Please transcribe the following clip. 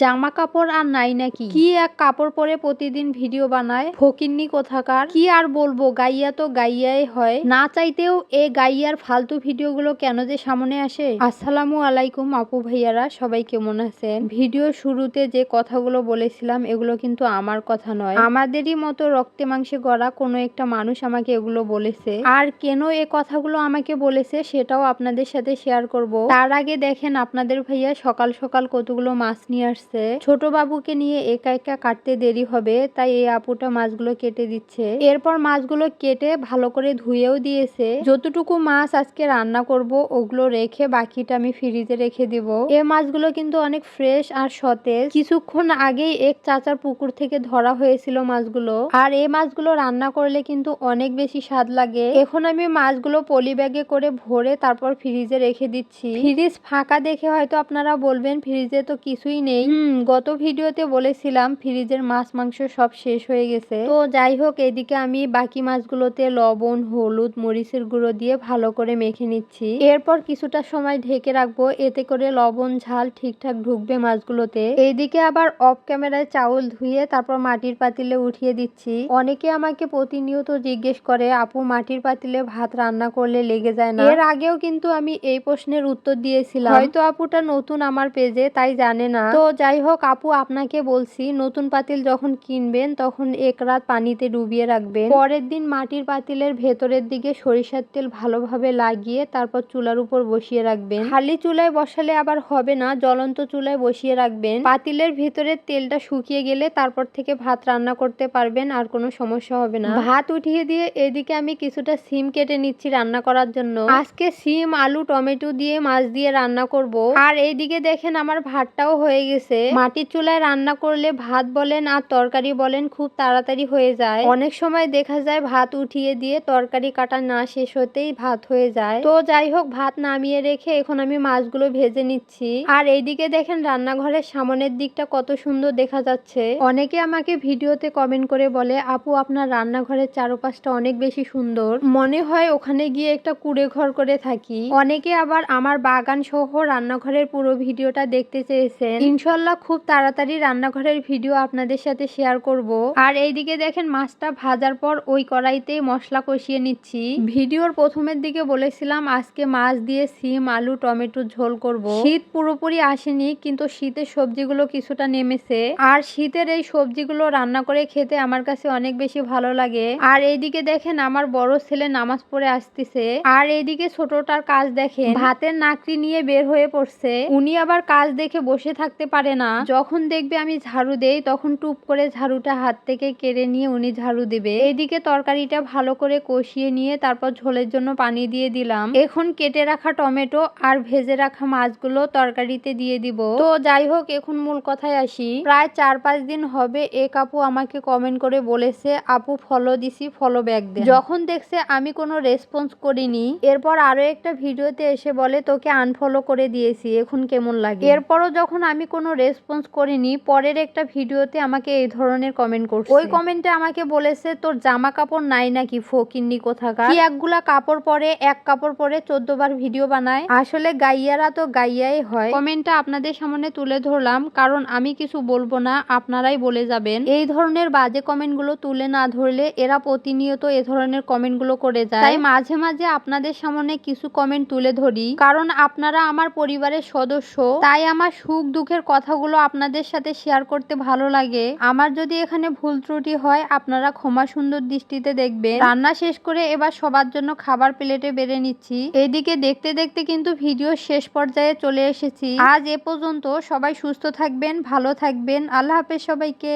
জামা কাপড় আর নাই নাকি? কি এক কাপড় পরে প্রতিদিন ভিডিও বানায়? ফকিন্নি কোথাকার? কি আর বলব গাইয়া তো গাইয়াই হয়। না চাইতেও এই গাইয়ার ফালতু ভিডিওগুলো কেন যে সামনে আসে? আসসালামু আলাইকুম আপু ভাইয়ারা সবাই কেমন আছেন? ভিডিও শুরুতে যে কথাগুলো বলেছিলাম এগুলো কিন্তু আমার কথা নয়। আমাদেরই মতো রক্তে মাংসে গড়া কোনো একটা মানুষ আমাকে এগুলো বলেছে। আর কেন এ কথাগুলো আমাকে বলেছে সেটাও আপনাদের সাথে শেয়ার করব। তার আগে দেখেন আপনাদের ভাইয়া সকাল সকাল কতগুলো মাছ নিয়ে আসছে ছোট বাবুকে নিয়ে একা একা কাটতে দেরি হবে, তাই এই আপুটা মাছগুলো কেটে দিচ্ছে। এরপর মাছগুলো কেটে ভালো করে ধুয়েও দিয়েছে। যতটুকু মাছ আজকে রান্না করব, ওগুলো রেখে বাকিটা আমি ফ্রিজে রেখে দিব। এই মাছগুলো কিন্তু অনেক ফ্রেশ আর সতেজ। কিছুক্ষণ আগেই এক চাচার পুকুর থেকে ধরা হয়েছিল মাছগুলো। আর এই মাছগুলো রান্না করলে কিন্তু অনেক বেশি স্বাদ লাগে। এখন আমি মাছগুলো পলি ব্যাগে করে ভরে তারপর ফ্রিজে রেখে দিচ্ছি। ফ্রিজ ফাঁকা দেখে হয়তো আপনারা বলবেন, ফ্রিজে তো কিছুই নেই। হুম গত ভিডিওতে বলেছিলাম ফ্রিজের মাছ মাংস সব শেষ হয়ে গেছে। তো যাই হোক এদিকে আমি বাকি মাছগুলোতে লবণ হলুদ মরিচের গুঁড়ো দিয়ে ভালো করে মেখে নিচ্ছি। এরপর কিছুটা সময় ঢেকে রাখব এতে করে লবণ ঝাল ঠিকঠাক ঢুকবে মাছগুলোতে। এইদিকে আবার অফ ক্যামেরায় চাউল ধুয়ে তারপর মাটির পাতিলে উঠিয়ে দিচ্ছি। অনেকে আমাকে প্রতিনিয়ত জিজ্ঞেস করে আপু মাটির পাতিলে ভাত রান্না করলে লেগে যায় না? এর আগেও কিন্তু আমি এই প্রশ্নের উত্তর দিয়েছিলাম। হয়তো আপুটা নতুন আমার পেজে তাই জানে না। তো যাই হোক, আপু, আপনাকে বলছি, নতুন পাতিল যখন কিনবেন, তখন এক রাত পানিতে ডুবিয়ে রাখবেন। পরের দিন মাটির পাতিলের ভেতরের দিকে সরিষার তেল ভালোভাবে লাগিয়ে তারপর চুলার উপর বসিয়ে রাখবেন। খালি চুলায় বসালে আবার হবে না, জ্বলন্ত চুলায় বসিয়ে রাখবেন। পাতিলের ভেতরের তেলটা শুকিয়ে গেলে তারপর থেকে ভাত রান্না করতে পারবেন, আর কোনো সমস্যা হবে না। ভাত উঠিয়ে দিয়ে এদিকে আমি কিছুটা সিম কেটে নিচ্ছি রান্না করার জন্য। আজকে সিম, আলু, টমেটো দিয়ে, মাছ দিয়ে রান্না করব। আর এইদিকে দেখেন আমার ভাতটাও হয়ে গেছে। মাটির চুলায় রান্না করলে ভাত বলেন আর তরকারি বলেন খুব তাড়াতাড়ি হয়ে যায়। অনেক সময় দেখা যায় ভাত উঠিয়ে দিয়ে তরকারি কাটা না শেষ হতেই ভাত হয়ে যায়। তো যাই হোক, ভাত নামিয়ে রেখে এখন আমি মাছগুলো ভেজে নিচ্ছি। আর এইদিকে দেখেন রান্নাঘরের সামনের দিকটা কত সুন্দর দেখা যাচ্ছে। অনেকে আমাকে ভিডিওতে কমেন্ট করে বলে, আপু, আপনার রান্নাঘরের চারপাশটা অনেক বেশি সুন্দর। মনে হয় ওখানে গিয়ে একটা কুড়ে ঘর করে থাকি। অনেকে আবার আমার বাগান সহ রান্নাঘরের পুরো ভিডিওটা দেখতে চেয়েছেন। ইনশাল্লাহ খুব তাড়াতাড়ি রান্নাঘরের ভিডিও আপনাদের সাথে শেয়ার করব। আর এইদিকে দেখেন মাছটা ভাজার পর ওই কড়াইতেই মশলা কষিয়ে নিচ্ছি। ভিডিওর প্রথমের দিকে বলেছিলাম আজকে মাছ দিয়ে সিম, আলু, টমেটো ঝোল করব। শীত পুরোপুরি আসেনি, কিন্তু শীতের সবজিগুলো কিছুটা নেমেছে। আর শীতের এই সবজিগুলো রান্না করে খেতে আমার কাছে অনেক বেশি ভালো লাগে। আর এইদিকে দেখেন আমার বড় ছেলে নামাজ পড়ে আসতেছে। আর এইদিকে ছোটটার কাজ দেখেন, ভাতের নাকড়ি নিয়ে বের হয়ে পড়ছে। উনি আবার কাজ দেখে বসে থাকতে পারে না। যখন দেখবে আমি ঝাড়ু দেই, তখন টুপ করে ঝাড়ুটা হাত থেকে কেড়ে নিয়ে উনি ঝাড়ু দেবে। এইদিকে তরকারিটা ভালো করে কষিয়ে নিয়ে তারপর ঝোলের জন্য পানি দিয়ে দিলাম। এখন কেটে রাখা টমেটো আর ভেজে রাখা মাছগুলো তরকারিতে দিয়ে দিব। তো যাই হোক, এখন মূল কথায় আসি। প্রায় চার পাঁচ দিন হবে এক আপু আমাকে কমেন্ট করে বলেছে, আপু ফলো দিছি ফলো ব্যাক দে যখন দেখছে আমি কোনো রেসপন্স করিনি, এরপর আরও একটা ভিডিওতে এসে বলে, তোকে আনফলো করে দিয়েছি, এখন কেমন লাগে? এরপরও যখন আমি কোনো রেসপন্স করিনি। পরের একটা ভিডিওতে আমাকে এই ধরনের কমেন্ট করছে। ওই কমেন্টে আমাকে বলেছে তোর জামা কাপড় নাই নাকি ফকিন্নি কোথাকার? কি একগুলা কাপড় পরে এক কাপড় পরে চোদ্দ বার ভিডিও বানায়? আসলে গাইয়ারা তো গাইয়াই হয়। কমেন্টটা আপনাদের সামনে তুলে ধরলাম কারণ আমি কিছু বলব না আপনারাই বলে যাবেন। এই ধরনের বাজে কমেন্টগুলো তুলে না ধরলে এরা প্রতিনিয়ত এ ধরনের কমেন্টগুলো করে যায়। তাই মাঝে মাঝে আপনাদের সামনে কিছু কমেন্ট তুলে ধরি। কারণ আপনারা আমার পরিবারের সদস্য তাই আমার সুখ দুঃখের কথাগুলো আপনাদের সাথে শেয়ার করতে ভালো লাগে, আমার যদি এখানে ভুল ত্রুটি হয়, আপনারা ক্ষমা সুন্দর দৃষ্টিতে দেখবেন। রান্না শেষ করে এবার সবার জন্য খাবার প্লেটে বেড়ে নিচ্ছি। এদিকে দেখতে দেখতে কিন্তু ভিডিও শেষ পর্যায়ে চলে এসেছি। আজ এ পর্যন্ত সবাই সুস্থ থাকবেন, ভালো থাকবেন। আল্লাহ হাফেজ সবাইকে।